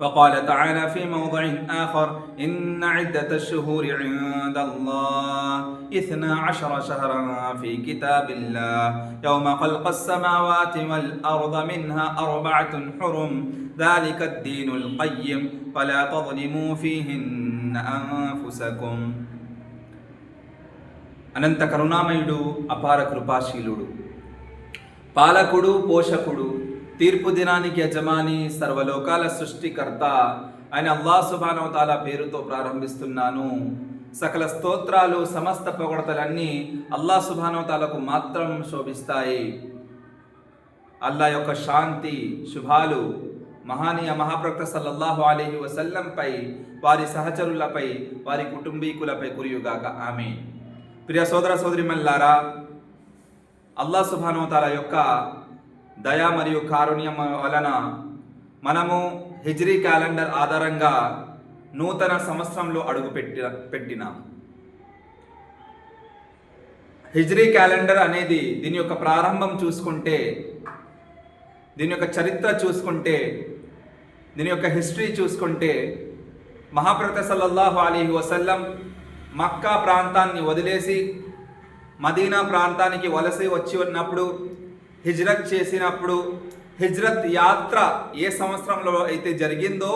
وقال تعالى في موضع آخر إن عدة الشهور عند الله إثنا عشر شهرا في كتاب الله يوم خلق السماوات والأرض منها أربعة حرم ذلك الدين القيم فلا تظلموا فيهن أنفسكم అనంత కరుణామయుడు అపార కృపాశీలుడు పాలకుడు పోషకుడు తీర్పు దినానికి యజమాని సర్వలోకాల సృష్టికర్త ఆయన అల్లా సుబానవతాల పేరుతో ప్రారంభిస్తున్నాను. సకల స్తోత్రాలు సమస్త పొగడతలన్నీ అల్లా సుబానవతాలకు మాత్రం శోభిస్తాయి. అల్లా యొక్క శాంతి శుభాలు మహానీయ మహాప్రక్త సల్లల్లాహు అలీహి వసల్లంపై వారి సహచరులపై వారి కుటుంబీకులపై కురియుగాక. ఆమె ప్రియ సోదర సోదరిమల్లారా అల్లా సుబానవతాల యొక్క దయ మరియు కారుణ్యం వలన మనము హిజ్రీ క్యాలెండర్ ఆధారంగా నూతన సంవత్సరంలో అడుగు పెట్టి పెట్టినాం హిజ్రీ క్యాలెండర్ అనేది దీని యొక్క ప్రారంభం చూసుకుంటే దీని యొక్క చరిత్ర చూసుకుంటే దీని యొక్క హిస్టరీ చూసుకుంటే మహాప్రత సల్లల్లాహు అలీ వసల్లం మక్కా ప్రాంతాన్ని వదిలేసి మదీనా ప్రాంతానికి వలస వచ్చి ఉన్నప్పుడు హిజ్రత్ చేసినప్పుడు హిజ్రత్ యాత్ర ఏ సంవత్సరంలో అయితే జరిగిందో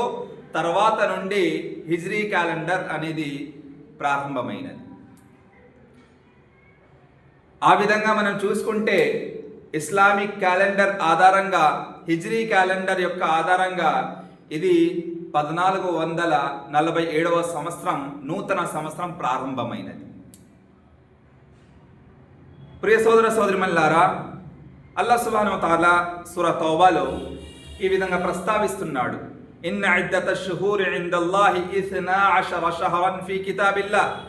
తర్వాత నుండి హిజ్రీ క్యాలెండర్ అనేది ప్రారంభమైనది. ఆ విధంగా మనం చూసుకుంటే ఇస్లామిక్ క్యాలెండర్ ఆధారంగా హిజ్రీ క్యాలెండర్ యొక్క ఆధారంగా ఇది పద్నాలుగు వందల నలభై ఏడవ సంవత్సరం నూతన సంవత్సరం ప్రారంభమైనది. ప్రియ సోదర సోదరిమల్లారా అల్లా సుబాను తాలా సుర తౌబాలో ఈ విధంగా ప్రస్తావిస్తున్నాడు. ఇన్న ఇద్దత షుహూర్ ఇందల్లాహి ఇస్నా అషర షహరన్ ఫీ కితాబిల్లా.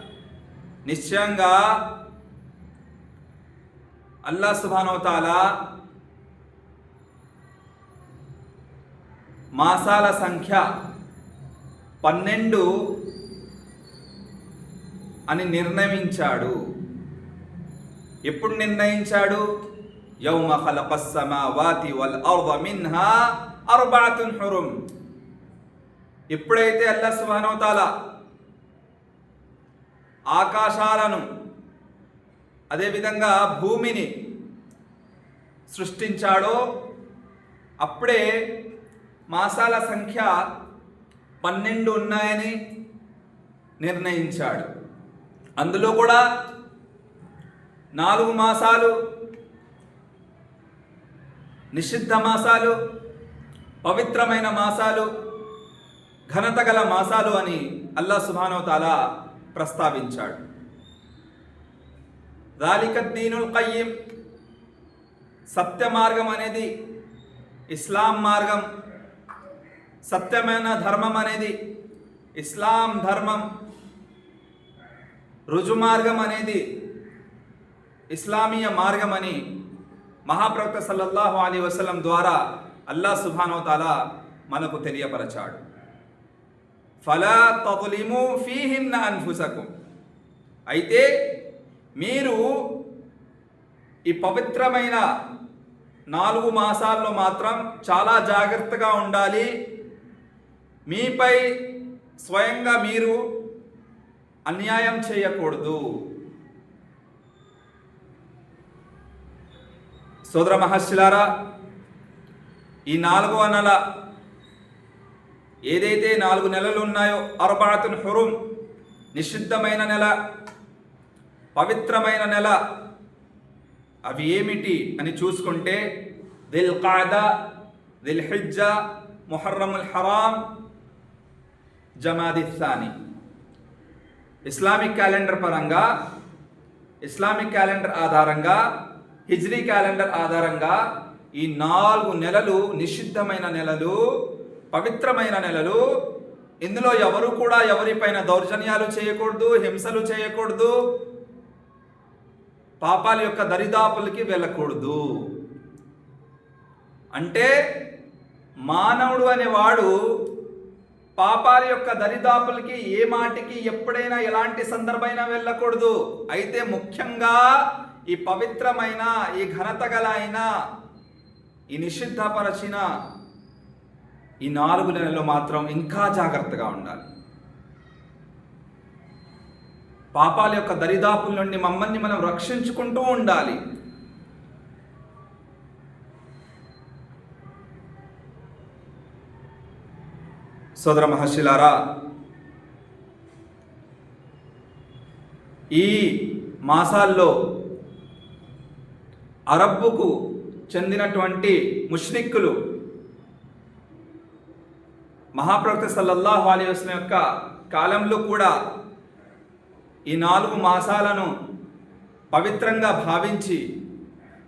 నిశ్చయంగా అల్లా సుబాను తాలా మాసాల సంఖ్య పన్నెండు అని నిర్ణయించాడు. ఎప్పుడు నిర్ణయించాడు? యౌమ ఖలqas సమావాతి వల్ అర్ద మిన్హా అర్బఅతున్ హురుం ఎప్పుడైతే అల్లాహ్ సుబ్హానహు తాలా ఆకాశాలను అదేవిధంగా భూమిని సృష్టించాడో అప్పుడే మాసాల సంఖ్య పన్నెండు ఉన్నాయని నిర్ణయించాడు. అందులో కూడా నాలుగు మాసాలు నిషిద్ధ మాసాలు పవిత్రమైన మాసాలు ఘనత గల మాసాలు అని అల్లా సుభానోతాలా ప్రస్తావించాడు. దాలికద్దీనుల్ కయ్యం సత్య మార్గం అనేది ఇస్లాం మార్గం. సత్యమైన ధర్మం అనేది ఇస్లాం ధర్మం. రుజుమార్గం అనేది ఇస్లామీయ మార్గం అని మహాప్రవక్త సల్లల్లాహు అలీ వసలం ద్వారా అల్లా సుభానోతాల మనకు తెలియపరచాడు. ఫలా తతులిము ఫీహిన్న అన్ఫుసకు. అయితే మీరు ఈ పవిత్రమైన నాలుగు మాసాల్లో మాత్రం చాలా జాగ్రత్తగా ఉండాలి. మీపై స్వయంగా మీరు అన్యాయం చేయకూడదు. సోదర మహర్షులారా ఈ నాలుగవ నెల ఏదైతే నాలుగు నెలలు ఉన్నాయో అర్బాతున్ హురుం నిషిద్ధమైన నెల పవిత్రమైన నెల అవి ఏమిటి అని చూసుకుంటే దిల్ కాదా దిల్ హిజ్జా ముహర్రముల్ హరాం జమాదిస్సాని ఇస్లామిక్ క్యాలెండర్ పరంగా ఇస్లామిక్ క్యాలెండర్ ఆధారంగా హిజ్రీ క్యాలెండర్ ఆధారంగా ఈ నాలుగు నెలలు నిషిద్ధమైన నెలలు పవిత్రమైన నెలలు. ఇందులో ఎవరు కూడా ఎవరిపైన దౌర్జన్యాలు చేయకూడదు హింసలు చేయకూడదు. పాపాల యొక్క దరిదాపులకి వెళ్ళకూడదు. అంటే మానవుడు అనేవాడు పాపాల యొక్క దరిదాపులకి ఏ మాటికి ఎప్పుడైనా ఎలాంటి సందర్భమైనా వెళ్ళకూడదు. అయితే ముఖ్యంగా ఈ పవిత్రమైన ఈ ఘనత గల అయిన ఈ నిషిద్ధపరచిన ఈ నాలుగు నెలలు మాత్రం ఇంకా జాగ్రత్తగా ఉండాలి. పాపాల యొక్క దరిదాపుల నుండి మమ్మల్ని మనం రక్షించుకుంటూ ఉండాలి. సోదర మహర్షిలారా ఈ మాసాల్లో అరబ్బుకు చెందినటువంటి ముష్రిక్కులు. మహాప్రవక్త సల్లల్లాహు అలీ వస్లం యొక్క కాలంలో కూడా ఈ నాలుగు మాసాలను పవిత్రంగా భావించి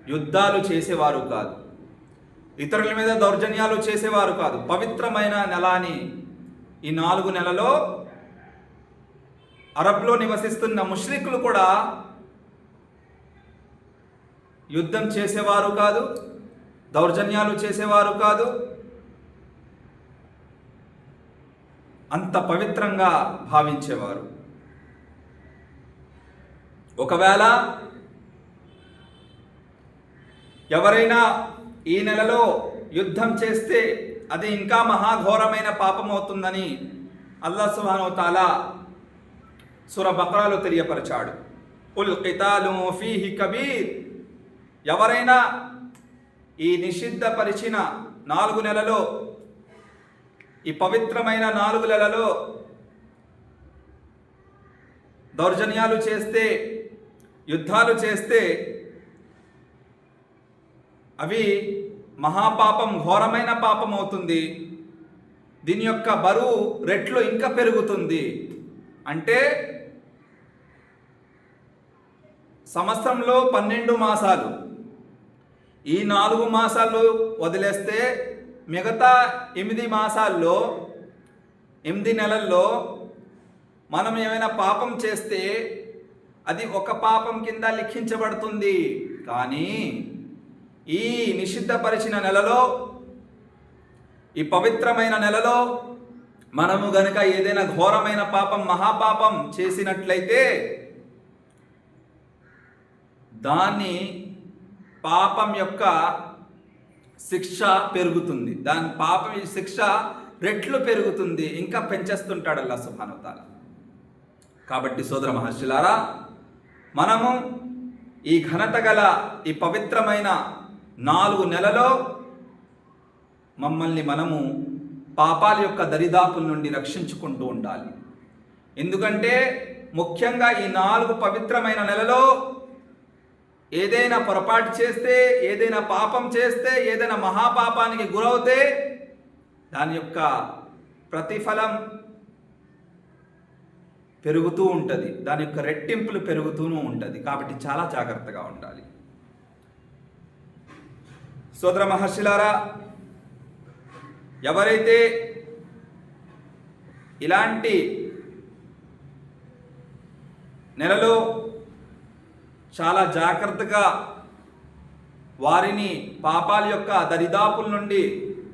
యుద్ధాలు చేసేవారు కాదు. ఇతరుల మీద దౌర్జన్యాలు చేసేవారు కాదు. పవిత్రమైన నెల అని ఈ నాలుగు నెలలో అరబ్లో నివసిస్తున్న ముష్రికులు కూడా యుద్ధం చేసేవారు కాదు దౌర్జన్యాలు చేసేవారు కాదు. అంత పవిత్రంగా భావించేవారు. ఒకవేళ ఎవరైనా ఈ నెలలో యుద్ధం చేస్తే అది ఇంకా మహాఘోరమైన పాపం అవుతుందని అల్లా సుహాను తాలా సుర బక్రాలు తెలియపరిచాడు. ఉల్ కితాలు ఫీహి కబీర్. ఎవరైనా ఈ నిషిద్ధపరిచిన నాలుగు నెలలో ఈ పవిత్రమైన నాలుగు నెలలో దౌర్జన్యాలు చేస్తే యుద్ధాలు చేస్తే అవి మహాపాపం ఘోరమైన పాపం అవుతుంది. దీని యొక్క బరువు రెట్లు ఇంకా పెరుగుతుంది. అంటే సంవత్సరంలో పన్నెండు మాసాలు. ఈ నాలుగు మాసాలు వదిలేస్తే మిగతా ఎనిమిది మాసాల్లో ఎనిమిది నెలల్లో మనం ఏమైనా పాపం చేస్తే అది ఒక పాపం కింద లిఖించబడుతుంది. కానీ ఈ నిషిద్ధపరిచిన నెలలో ఈ పవిత్రమైన నెలలో మనము గనుక ఏదైనా ఘోరమైన పాపం మహాపాపం చేసినట్లయితే దాన్ని పాపం యొక్క శిక్ష పెరుగుతుంది. దాని పాపం శిక్ష రెట్లు పెరుగుతుంది. ఇంకా పెంచేస్తుంటాడు అల్లా సుభానుతాల కాబట్టి సోదర మహర్షులారా మనము ఈ ఘనత గల ఈ పవిత్రమైన నాలుగు నెలలో మమ్మల్ని మనము పాపాల యొక్క దరిదాపుల నుండి రక్షించుకుంటూ ఉండాలి. ఎందుకంటే ముఖ్యంగా ఈ నాలుగు పవిత్రమైన నెలలో ఏదైనా పొరపాటు చేస్తే ఏదైనా పాపం చేస్తే ఏదైనా మహాపాపానికి గురవుతే దాని యొక్క ప్రతిఫలం పెరుగుతూ ఉంటుంది. దాని యొక్క రెట్టింపులు పెరుగుతూనూ ఉంటుంది. కాబట్టి చాలా జాగ్రత్తగా ఉండాలి. సోదర మహర్షులారా ఎవరైతే ఇలాంటి నెలలో చాలా జాగ్రత్తగా వారిని పాపాల యొక్క దరిదాపుల నుండి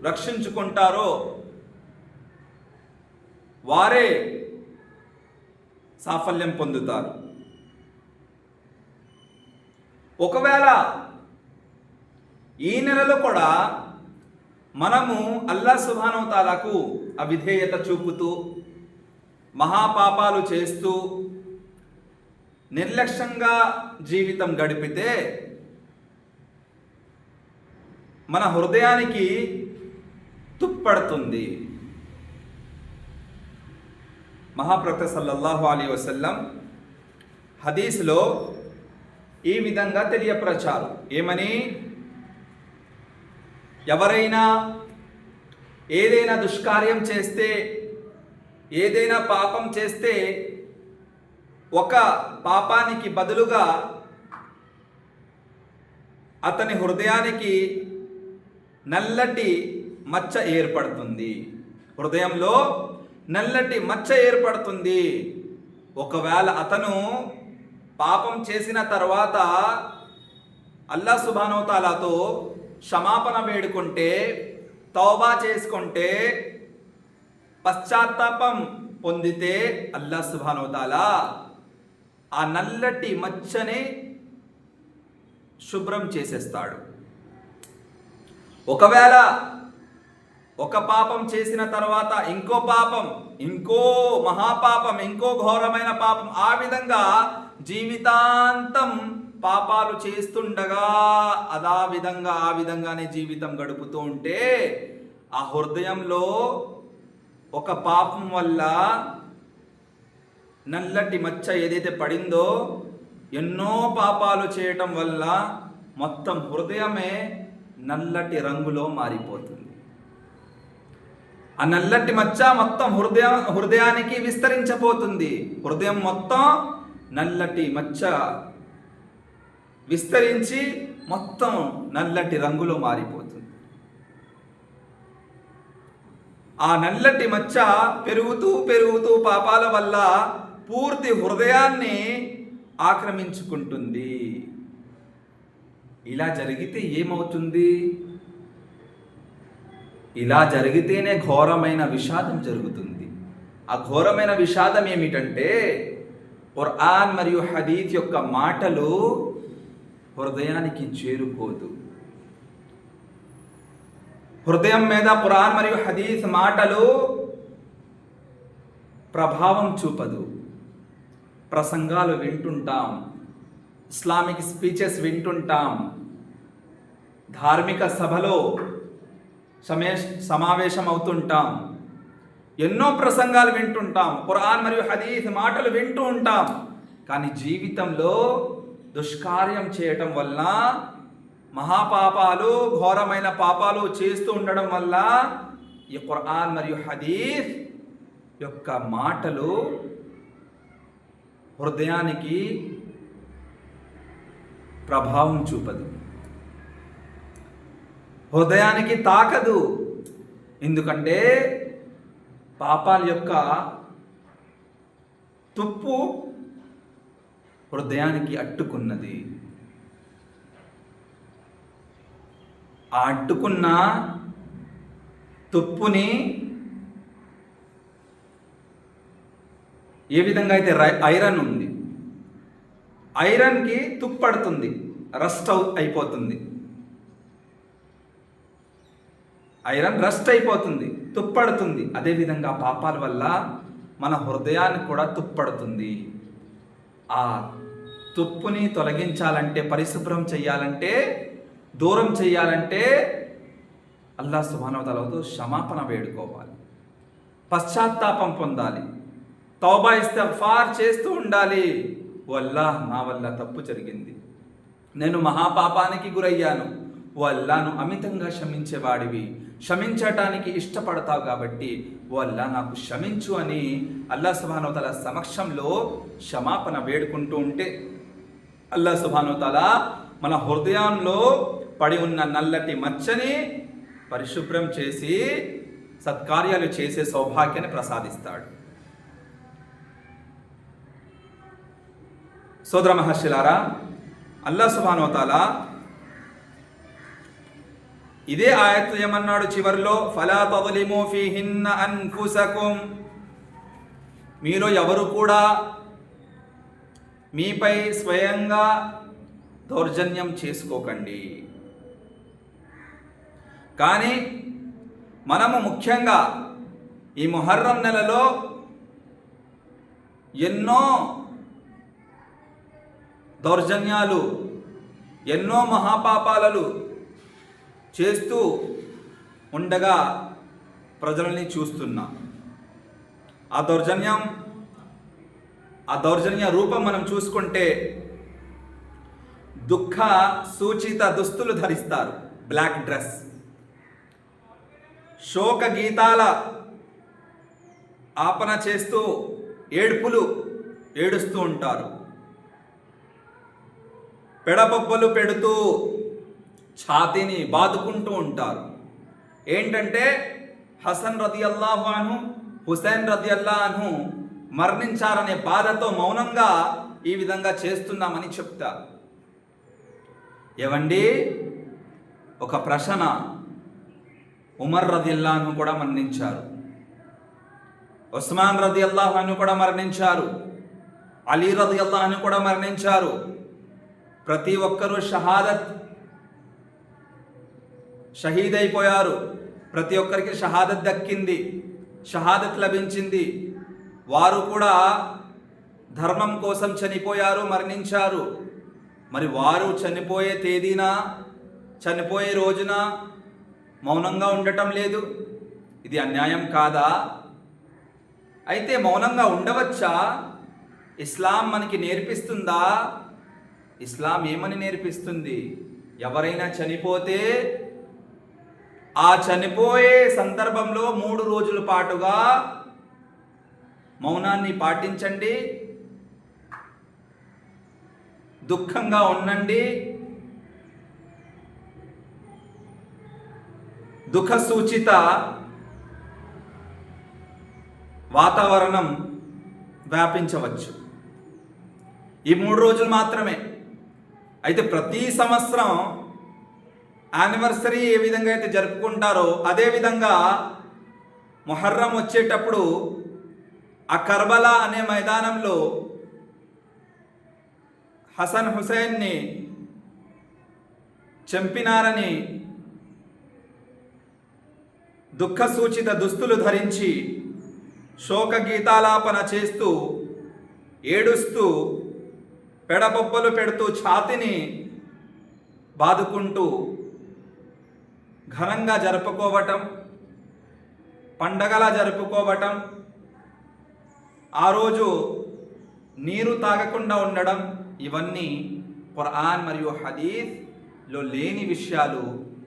రక్షించుకుంటారో వారే సాఫల్యం పొందుతారు. ఒకవేళ ఈ నెలలో కూడా మనము అల్లా సుభానవతాలకు అవిధేయత చూపుతూ మహాపాపాలు చేస్తూ నిర్లక్ష్యంగా జీవితం గడిపితే మన హృదయానికి తుప్పడుతుంది. మహాప్రక్త సల్లల్లాహు అలీ వసల్లం హదీస్లో ఈ విధంగా తెలియపరచారు. ఏమని? ఎవరైనా ఏదైనా దుష్కార్యం చేస్తే ఏదైనా పాపం చేస్తే ఒక పాపానికి బదులుగా అతని హృదయానికి నల్లటి మచ్చ ఏర్పడుతుంది. హృదయంలో నల్లటి మచ్చ ఏర్పడుతుంది. ఒకవేళ అతను పాపం చేసిన తర్వాత అల్లా సుబానోతాలాతో క్షమాపణ వేడుకుంటే తౌబా చేసుకుంటే పశ్చాత్తాపం పొందితే అల్లా సుభానోతాలా ఆ నల్లటి మచ్చనే శుభ్రం చేసేస్తాడు. ఒకవేళ ఒక పాపం చేసిన తర్వాత ఇంకో పాపం ఇంకో మహాపాపం ఇంకో ఘోరమైన పాపం ఆ విధంగా జీవితాంతం పాపాలు చేస్తుండగా అదా విధంగా ఆ విధంగానే జీవితం గడుపుతూ ఉంటే ఆ హృదయంలో ఒక పాపం వల్ల నల్లటి మచ్చ ఏదైతే పడిందో ఎన్నో పాపాలు చేయటం వల్ల మొత్తం హృదయమే నల్లటి రంగులో మారిపోతుంది. ఆ నల్లటి మచ్చ మొత్తం హృదయ హృదయానికి విస్తరించబోతుంది. హృదయం మొత్తం నల్లటి మచ్చ విస్తరించి మొత్తం నల్లటి రంగులో మారిపోతుంది. ఆ నల్లటి మచ్చ పెరుగుతూ పెరుగుతూ పాపాల వల్ల పూర్తి హృదయాన్ని ఆక్రమించుకుంటుంది. ఇలా జరిగితే ఏమవుతుంది? ఇలా జరిగితేనే ఘోరమైన విషాదం జరుగుతుంది. ఆ ఘోరమైన విషాదం ఏమిటంటే ఖుర్ఆన్ మరియు హదీత్ యొక్క మాటలు హృదయానికి చేరుకోదు. హృదయం మీద ఖురాన్ మరియు హదీత్ మాటలు ప్రభావం చూపదు. ప్రసంగాలు వింటుంటాం. ఇస్లామిక్ స్పీచెస్ వింటుంటాం. ధార్మిక సభలో సమే సమావేశం అవుతుంటాం ఎన్నో ప్రసంగాలు వింటుంటాం. ఖురాన్ మరియు హదీస్ మాటలు వింటూ ఉంటాం. కానీ జీవితంలో దుష్కార్యం చేయటం వల్ల మహాపాపాలు ఘోరమైన పాపాలు చేస్తూ ఉండడం వల్ల ఈ ఖురాన్ మరియు హదీస్ యొక్క మాటలు హృదయానికి ప్రభావం చూపదు. హృదయానికి తాకదు. ఎందుకంటే పాపాల యొక్క తుప్పు హృదయానికి అట్టుకున్నది ఆ అడ్డుకున్న తుప్పుని ఏ విధంగా అయితే ఐరన్ ఉంది ఐరన్కి తుప్పడుతుంది రస్ట్ అయిపోతుంది. ఐరన్ రస్ట్ అయిపోతుంది తుప్పడుతుంది. అదేవిధంగా పాపాల వల్ల మన హృదయాన్ని కూడా తుప్పడుతుంది. ఆ తుప్పుని తొలగించాలంటే పరిశుభ్రం చేయాలంటే దూరం చేయాలంటే అల్లా సుభానవతలతో క్షమాపణ వేడుకోవాలి. పశ్చాత్తాపం పొందాలి. తౌబా ఫార్ చేస్తూ ఉండాలి. వల్లా నా వల్ల తప్పు జరిగింది. నేను మహాపాపానికి గురయ్యాను. వల్లాను అమితంగా క్షమించేవాడివి క్షమించటానికి ఇష్టపడతావు కాబట్టి వల్ల నాకు క్షమించు అని అల్లా సుభానోతల సమక్షంలో క్షమాపణ వేడుకుంటూ ఉంటే అల్లా సుభానోతల మన హృదయంలో పడి ఉన్న నల్లటి మచ్చని పరిశుభ్రం చేసి సత్కార్యాలు చేసే సౌభాగ్యాన్ని ప్రసాదిస్తాడు. సోదర మహర్షిలారా అల్లా సుభానోతాల ఇదే ఆయత్తు ఏమన్నాడు చివరిలో ఫలా తదలిము ఫీహిన్న అన్ఫుసకుం మీలో ఎవరు కూడా మీపై స్వయంగా దౌర్జన్యం చేసుకోకండి. కానీ మనము ముఖ్యంగా ఈ మొహర్రం నెలలో ఎన్నో దౌర్జన్యాలు ఎన్నో మహాపాపాలలు చేస్తూ ఉండగా ప్రజలని చూస్తున్నాం. ఆ దౌర్జన్యం ఆ దౌర్జన్య రూపం మనం చూసుకుంటే దుఃఖ సూచిత దుస్తులు ధరిస్తారు బ్లాక్ డ్రెస్. శోక గీతాల ఆపన చేస్తూ ఏడుపులు ఏడుస్తూ ఉంటారు. పెడపప్పలు పెడుతూ ఛాతీని బాదుకుంటూ ఉంటారు. ఏంటంటే హసన్ రది అల్లాహు హుసేన్ రది అల్లాహ్ను మరణించారనే బాధతో మౌనంగా ఈ విధంగా చేస్తున్నామని చెప్తారు. ఏవండి? ఒక ప్రశ్న. ఉమర్ రది అల్లాహను కూడా మరణించారు. ఉస్మాన్ రది అల్లాహాను కూడా మరణించారు. అలీ రది అల్లాహ్ను కూడా మరణించారు. ప్రతి ఒక్కరూ షహాదత్. షహీద్ అయిపోయారు. ప్రతి ఒక్కరికి షహాదత్ దక్కింది. షహాదత్ లభించింది. వారు కూడా ధర్మం కోసం చనిపోయారు మరణించారు. మరి వారు చనిపోయే తేదీన చనిపోయే రోజున? మౌనంగా ఉండటం లేదు. ఇది అన్యాయం కాదా? అయితే మౌనంగా ఉండవచ్చా? ఇస్లాం మనకి నేర్పిస్తుందా? ఇస్లాం ఏమని నేర్పిస్తుంది? ఎవరైనా చనిపోతే ఆ చనిపోయే సందర్భంలో మూడు రోజుల పాటుగా మౌనాన్ని పాటించండి. దుఃఖంగా ఉండండి. దుఃఖ సూచిత వాతావరణం వ్యాపించవచ్చు. ఈ మూడు రోజులు మాత్రమే. అయితే ప్రతి సంవత్సరం యానివర్సరీ ఏ విధంగా అయితే జరుపుకుంటారో అదే విధంగా మొహర్రం వచ్చేటప్పుడు ఆ కర్బలా అనే మైదానంలో హసన్ హుసేన్ని చంపినారని దుఃఖ సూచిత దుస్తులు ధరించి శోక గీతాలాపన చేస్తూ ఏడుస్తూ పెడబొబ్బలు పెడుతూ ఛాతిని బాదుకుంటూ ఘనంగా జరుపుకోవటం పండగలా జరుపుకోవటం ఆ రోజు నీరు తాగకుండా ఉండడం ఇవన్నీ ఖురాన్ మరియు హదీస్లో లేని విషయాలు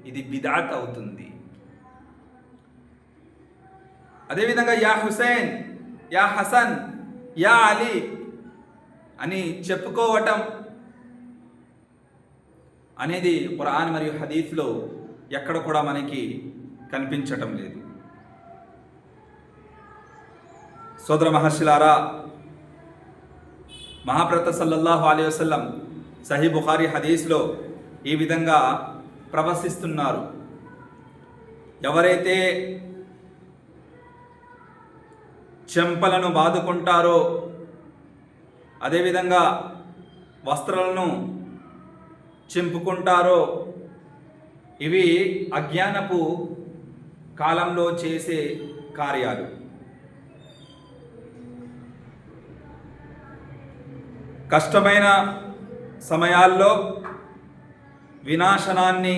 ఇది బిదాత్ అవుతుంది. అదేవిధంగా యా హుసేన్ యా హసన్ యా అలీ అని చెప్పుకోవటం అనేది ఖురాన్ మరియు హదీస్లో ఎక్కడ కూడా మనకి కనిపించటం లేదు. సోదర మహర్షిలారా మహాప్రత సల్లల్లాహు అలీ వసల్లం సహీ బుఖారి హదీస్లో ఈ విధంగా ప్రవశిస్తున్నారు. ఎవరైతే చెంపలను బాదుకుంటారో అదేవిధంగా వస్త్రాలను చింపుకుంటారో ఇవి అజ్ఞానపు కాలంలో చేసే కార్యాలు. కష్టమైన సమయాల్లో వినాశనాన్ని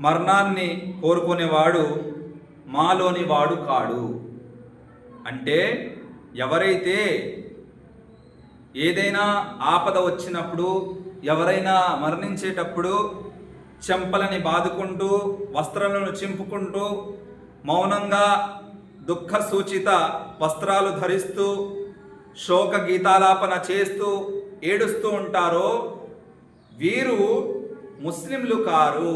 మరణాన్ని కోరుకునేవాడు మాలోని వాడు కాడు. అంటే ఎవరైతే ఏదైనా ఆపద వచ్చినప్పుడు ఎవరైనా మరణించేటప్పుడు చెంపలని బాదుకుంటూ వస్త్రాలను చింపుకుంటూ మౌనంగా దుఃఖ సూచిత వస్త్రాలు ధరిస్తూ శోక గీతాలాపన చేస్తూ ఏడుస్తూ ఉంటారో వీరు ముస్లింలు కారు.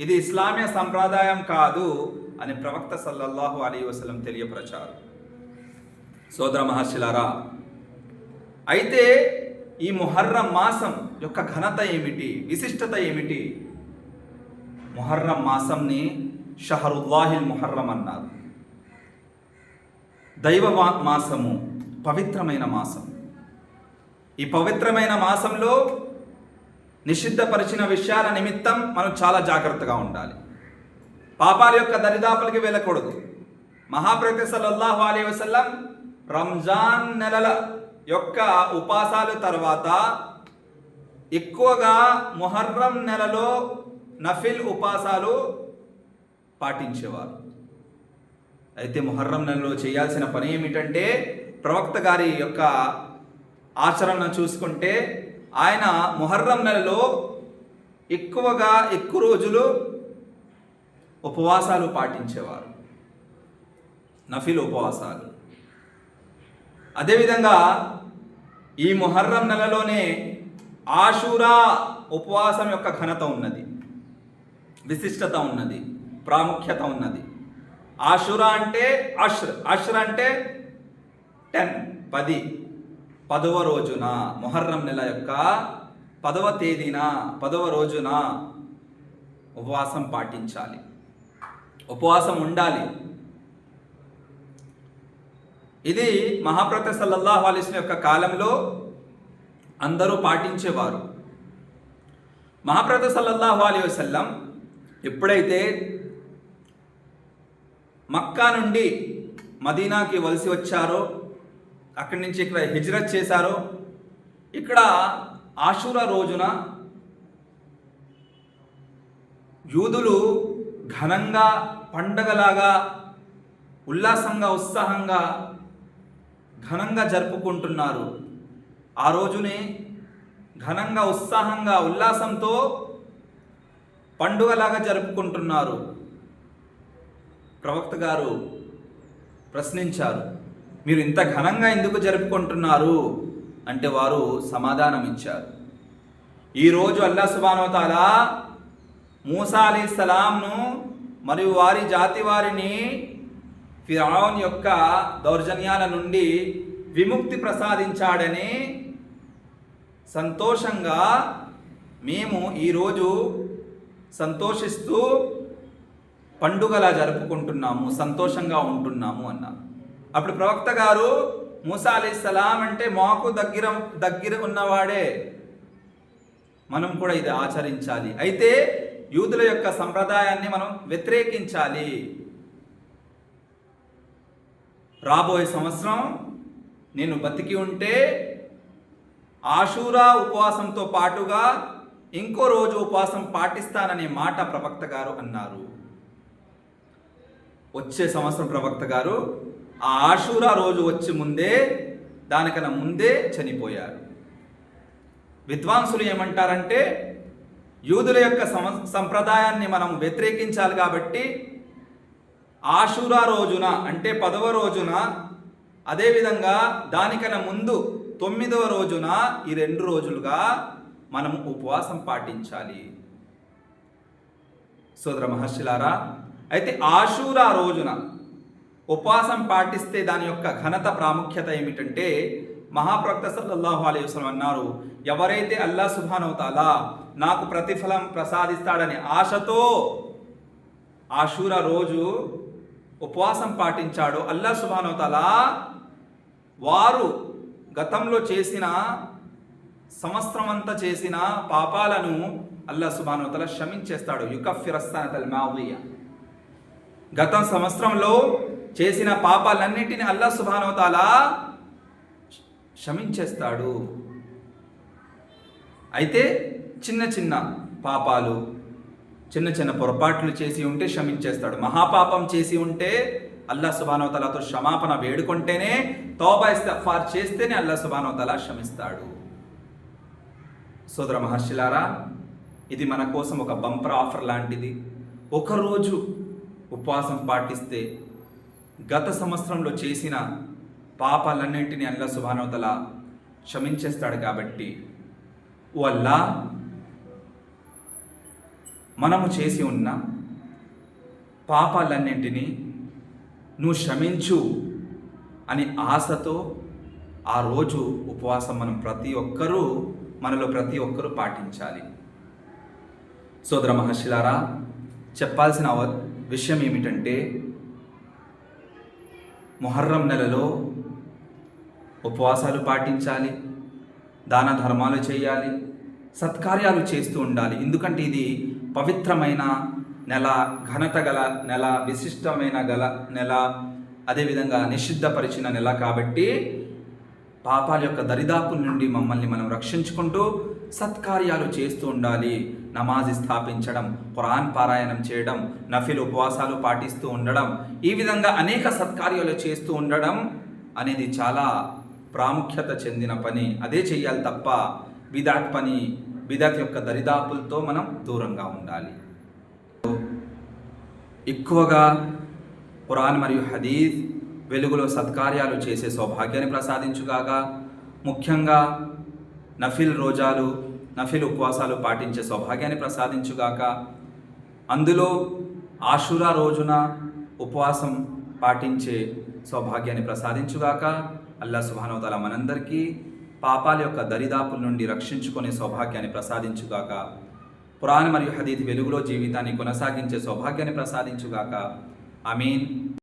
ఇది ఇస్లామీయ సంప్రదాయం కాదు అని ప్రవక్త సల్లల్లాహు అలీ వసలం తెలియపరచారు. సోదర మహర్షిలారా అయితే ఈ మొహర్రం మాసం యొక్క ఘనత ఏమిటి? విశిష్టత ఏమిటి? మొహర్రం మాసంని షహరుల్లాహిల్ మొహర్రం అన్నారు. దైవ మాసము పవిత్రమైన మాసం. ఈ పవిత్రమైన మాసంలో నిషిద్ధపరిచిన విషయాల నిమిత్తం మనం చాలా జాగ్రత్తగా ఉండాలి. పాపాల యొక్క దరిదాపులకి వెళ్ళకూడదు. మహాప్రతి సల్లల్లాహు అలీ వసల్లం రంజాన్ నెలల యొక్క ఉపాసాలు తర్వాత ఎక్కువగా మొహర్రం నెలలో నఫిల్ ఉపాసాలు పాటించేవారు. అయితే మొహర్రం నెలలో చేయాల్సిన పని ఏమిటంటే ప్రవక్త గారి యొక్క ఆచరణ చూసుకుంటే ఆయన మొహర్రం నెలలో ఎక్కువగా ఎక్కువ రోజులు ఉపవాసాలు పాటించేవారు. నఫిల్ ఉపవాసాలు. అదేవిధంగా ఈ మొహర్రం నెలలోనే ఆషూరా ఉపవాసం యొక్క ఘనత ఉన్నది విశిష్టత ఉన్నది ప్రాముఖ్యత ఉన్నది. ఆషురా అంటే అష్ర్ అష్ర్ అంటే టెన్ పది పదవ రోజున మొహర్రం నెల యొక్క పదవ తేదీన పదవ రోజున ఉపవాసం పాటించాలి. ఉపవాసం ఉండాలి. ఇది మహాప్రత సల్లల్లాహు అలీస్ యొక్క కాలంలో అందరూ పాటించేవారు. మహాప్రత సల్లల్లాహు అలీ వసల్లం ఎప్పుడైతే మక్కా నుండి మదీనాకి వలసి వచ్చారో అక్కడి నుంచి ఇక్కడ హిజ్రత్ చేశారో ఇక్కడ ఆషూరా రోజున యూదులు ఘనంగా పండగలాగా ఉల్లాసంగా ఉత్సాహంగా ఘనంగా జరుపుకుంటున్నారు. ఆ రోజునే ఘనంగా ఉత్సాహంగా ఉల్లాసంతో పండుగలాగా జరుపుకుంటున్నారు. ప్రవక్త గారు ప్రశ్నించారు మీరు ఇంత ఘనంగా ఎందుకు జరుపుకుంటున్నారు? అంటే వారు సమాధానం ఇచ్చారు ఈరోజు అల్లా సుబానోతాల మూసా అలీ సలాంను మరియు వారి జాతి వారిని ఫిరౌన్ యొక్క దౌర్జన్యాల నుండి విముక్తి ప్రసాదించాడని సంతోషంగా మేము ఈరోజు సంతోషిస్తూ పండుగలా జరుపుకుంటున్నాము సంతోషంగా ఉంటున్నాము అన్నారు. అప్పుడు ప్రవక్త గారు మూసా అలీ సలాం అంటే మాకు దగ్గర దగ్గర ఉన్నవాడే. మనం కూడా ఇది ఆచరించాలి. అయితే యూదుల యొక్క సంప్రదాయాన్ని మనం వ్యతిరేకించాలి. రాబోయే సంవత్సరం నేను బతికి ఉంటే ఆషూరా ఉపవాసంతో పాటుగా ఇంకో రోజు ఉపవాసం పాటిస్తాననే మాట ప్రవక్త గారు అన్నారు. వచ్చే సంవత్సరం ప్రవక్త గారు ఆ ఆషూరా రోజు వచ్చి ముందే దానికన్నా ముందే చనిపోయారు. విద్వాంసులు ఏమంటారంటే యూదుల యొక్క సంప్రదాయాన్ని మనం వ్యతిరేకించాలి కాబట్టి ఆషూరా రోజున అంటే పదవ రోజున అదేవిధంగా దానికన్నా ముందు తొమ్మిదవ రోజున ఈ రెండు రోజులుగా మనం ఉపవాసం పాటించాలి. సోదర మహర్షులారా అయితే ఆషూరా రోజున ఉపవాసం పాటిస్తే దాని యొక్క ఘనత ప్రాముఖ్యత ఏమిటంటే మహాప్రక్త సల్లల్లాహు అలైహి వసలం అన్నారు ఎవరైతే అల్లా సుభానవుతాలా నాకు ప్రతిఫలం ప్రసాదిస్తాడని ఆశతో ఆషూరా రోజు ఉపవాసం పాటించాడో అల్లా సుభానవుతాలా వారు గతంలో చేసిన సంవత్సరం అంతా చేసిన పాపాలను అల్లా సుబానుతల క్షమించేస్తాడు. యుకఫిరస్తానతల్ మావియ గత సంవత్సరంలో చేసిన పాపాలన్నింటినీ అల్లా సుబానుతాల క్షమించేస్తాడు. అయితే చిన్న చిన్న పాపాలు చిన్న చిన్న పొరపాట్లు చేసి ఉంటే క్షమించేస్తాడు. మహాపాపం చేసి ఉంటే అల్లా సుబానవతలతో క్షమాపణ వేడుకుంటేనే తోబా ఇస్తఫార్ చేస్తేనే అల్లా సుబానవతల క్షమిస్తాడు. సోదర మహర్షిలారా ఇది మన కోసం ఒక బంపర్ ఆఫర్ లాంటిది. ఒకరోజు ఉపవాసం పాటిస్తే గత సంవత్సరంలో చేసిన పాపాలన్నింటినీ అల్లా సుబానవతల క్షమించేస్తాడు కాబట్టి ఓ అల్లా మనము చేసి ఉన్న పాపాలన్నింటినీ నువ్వు క్షమించు అని ఆశతో ఆ రోజు ఉపవాసం మనం ప్రతి ఒక్కరూ మనలో ప్రతి ఒక్కరూ పాటించాలి. సోదర మహర్షిలారా చెప్పాల్సిన విషయం ఏమిటంటే మొహర్రం నెలలో ఉపవాసాలు పాటించాలి దాన ధర్మాలు చేయాలి సత్కార్యాలు చేస్తూ ఉండాలి. ఎందుకంటే ఇది పవిత్రమైన నెల ఘనత గల నెల విశిష్టమైన గల నెల అదేవిధంగా నిషిద్ధపరిచిన నెల కాబట్టి పాపాల యొక్క దరిదాపుల నుండి మమ్మల్ని మనం రక్షించుకుంటూ సత్కార్యాలు చేస్తూ ఉండాలి. నమాజి స్థాపించడం ఖురాన్ పారాయణం చేయడం నఫిల్ ఉపవాసాలు పాటిస్తూ ఉండడం ఈ విధంగా అనేక సత్కార్యాలు చేస్తూ ఉండడం అనేది చాలా ప్రాముఖ్యత చెందిన పని. అదే చేయాలి తప్ప విదాట్ పని బిదత్ యొక్క దరిదాపులతో మనం దూరంగా ఉండాలి. ఎక్కువగా ఖురాన్ మరియు హదీద్ వెలుగులో సత్కార్యాలు చేసే సౌభాగ్యాన్ని ప్రసాదించుగాక ముఖ్యంగా నఫిల్ రోజాలు నఫిల్ ఉపవాసాలు పాటించే సౌభాగ్యాన్ని ప్రసాదించుగాక అందులో ఆషురా రోజున ఉపవాసం పాటించే సౌభాగ్యాన్ని ప్రసాదించుగాక అల్లా సుభానవతల మనందరికీ పాపాల యొక్క దరిదాపుల నుండి రక్షించుకునే సౌభాగ్యాన్ని ప్రసాదించుగాక. పురాణ మరియు హదీద్ వెలుగులో జీవితాన్ని కొనసాగించే సౌభాగ్యాన్ని ప్రసాదించుగాక. అమీన్